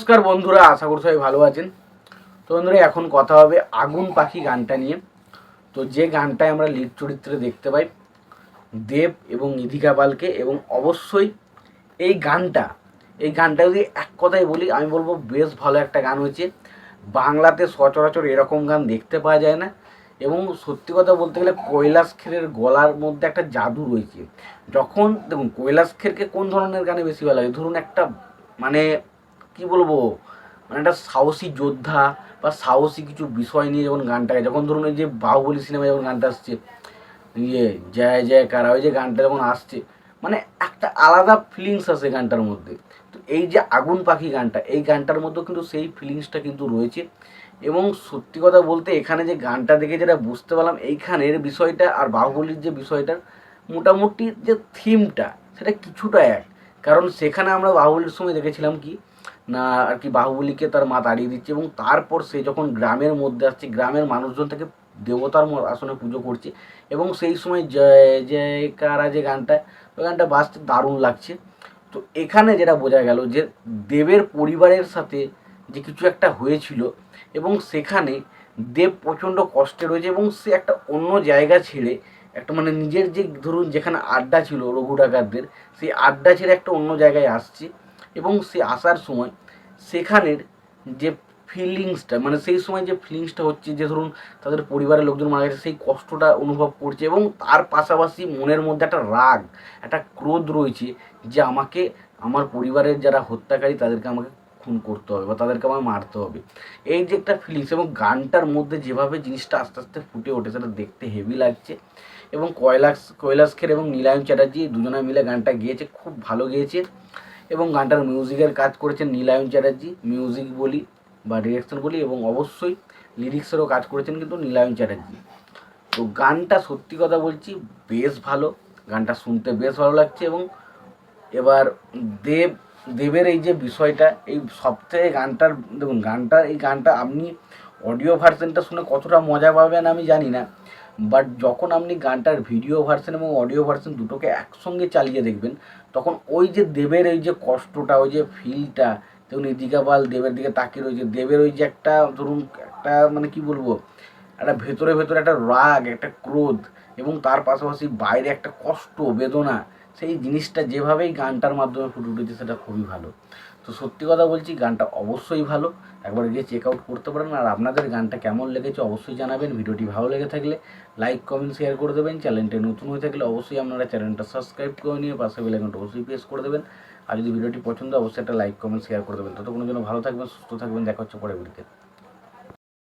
নমস্কার বন্ধুরা, আশা করি সবাই ভালো আছেন। তো বন্ধুরা, এখন কথা হবে আগুন পাখি গানটা নিয়ে। তো যে গানটায় আমরা লিড চরিত্রে দেখতে পাই, দেব এবং নিধিকা পালকে, এবং অবশ্যই এই গানটা এই গানটা যদি এক কথায় বলি, আমি বলব বেশ ভালো একটা গান হয়েছে। বাংলাতে সচরাচর এরকম গান দেখতে পাওয়া যায় না, এবং সত্যি কথা বলতে গেলে কৈলাস খেরের গলার মধ্যে একটা জাদু রয়েছে। যখন, দেখুন, কৈলাস খেরকে কোন ধরনের গানে বেশি ভালো লাগে? ধরুন একটা মানে কি বলব? মানে একটা সাহসী যোদ্ধা বা সাহসী কিছু বিষয় নিয়ে যখন গানটা গায়, যখন ধরুন এই যে বাহুবলী সিনেমায় যখন গানটা আসছে ইয়ে জয় জয় কারা ওই যে গানটা যখন আসছে মানে একটা আলাদা ফিলিংস আছে গানটার মধ্যে। তো এই যে আগুন পাখি গানটা, এই গানটার মধ্যেও কিন্তু সেই ফিলিংসটা কিন্তু রয়েছে। এবং সত্যি কথা বলতে এখানে যে গানটা দেখে যেটা বুঝতে পারলাম, এইখানের বিষয়টা আর বাহুবলীর যে বিষয়টার মোটামুটি যে থিমটা সেটা কিছুটা এক। কারণ সেখানে আমরা বাহুবলীর সময় দেখেছিলাম কি না, আর কি বাহুবলীকে তার মা তাড়িয়ে দিচ্ছে এবং তারপর সে যখন গ্রামের মধ্যে আসছে, গ্রামের মানুষজন তাকে দেবতার আসনে পুজো করছে এবং সেই সময় জয়, জয়কারা যে গানটা, ওই গানটা বাজতে দারুণ লাগছে। তো এখানে যেটা বোঝা গেল যে দেবের পরিবারের সাথে যে কিছু একটা হয়েছিল এবং সেখানে দেব প্রচণ্ড কষ্টে রয়েছে এবং সে একটা অন্য জায়গা ছেড়ে একটা মানে নিজের যে ধরুন যেখানে আড্ডা ছিল রঘু ডাকাতদের সেই আড্ডা ছেড়ে একটা অন্য জায়গায় আসছে এবং সে আসার সময় সেখানের যে ফিলিংসটা মানে সেই সময় যে ফিলিংসটা হচ্ছে যে ধরুন তাদের পরিবারের লোকজন মারা গেছে, সেই কষ্টটা অনুভব করছে এবং তার পাশাপাশি মনের মধ্যে একটা রাগ, একটা ক্রোধ রয়েছে যে আমাকে, আমার পরিবারের যারা হত্যাকারী তাদেরকে আমাকে খুন করতে হবে বা তাদেরকে আমাকে মারতে হবে। এই যে একটা ফিলিংস এবং গানটার মধ্যে যেভাবে জিনিসটা আস্তে আস্তে ফুটে ওঠে সেটা দেখতে হেভি লাগছে এবং কৈলাস কৈলাস খের এবং নীলায়ন চ্যাটার্জি দুজনে মিলে গানটা গেয়েছে, খুব ভালো গেয়েছে। এবং গানটার মিউজিকের কাজ করেছেন নীলায়ন চ্যাটার্জি মিউজিক বলি বা ডিরেকশন বলি এবং অবশ্যই লিরিক্সেরও কাজ করেছেন কিন্তু নীলায়ন চ্যাটার্জি। তো গানটা সত্যি কথা বলছি, বেশ ভালো। গানটা শুনতে বেশ ভালো লাগছে এবং এবার দেব, দেবের এই যে বিষয়টা, এই সবথেকে গানটার, দেখুন, গানটা, এই গানটা আপনি অডিও ভার্সনটা শুনে কতটা মজা পাবেন আমি জানি না। বাট যখন আপনি গানটার ভিডিও ভার্সন এবং অডিও ভার্সন দুটোকে একসঙ্গে চালিয়ে দেখবেন, তখন ওই যে দেবের ওই যে কষ্টটা, ওই যে ফিলটা দেখুন ইদিকা দেবের দিকে তাকিয়ে রয়েছে, দেবের ওই যে একটা, ধরুন একটা মানে কি বলব, একটা ভেতরে ভেতরে একটা রাগ, একটা ক্রোধ এবং তার পাশাপাশি বাইরে একটা কষ্ট, বেদনা সেই জিনিসটা যেভাবেই গানটার মাধ্যমে ফুটে উঠেছে, সেটা খুবই ভালো। তো সত্যি কথা বলছি, গানটা অবশ্যই ভালো। একবার গিয়ে চেক আউট করতে পারেন। আর আপনাদের গানটা কেমন লেগেছে অবশ্যই জানাবেন। ভিডিওটি ভালো লেগে থাকলে লাইক কমেন্ট শেয়ার করে দেবেন। চ্যানেলটা নতুন হয়ে থাকলে অবশ্যই আপনারা চ্যানেলটা সাবস্ক্রাইব করে নিয়ে পাশে বেলাইকনটা অবশ্যই প্রেস করে দেবেন। আর যদি ভিডিওটি পছন্দ অবশ্যই একটা লাইক কমেন্ট শেয়ার করে দেবেন। ততক্ষণের জন্য ভালো থাকবেন, সুস্থ থাকবেন। দেখা হচ্ছে পরে ভিডিওতে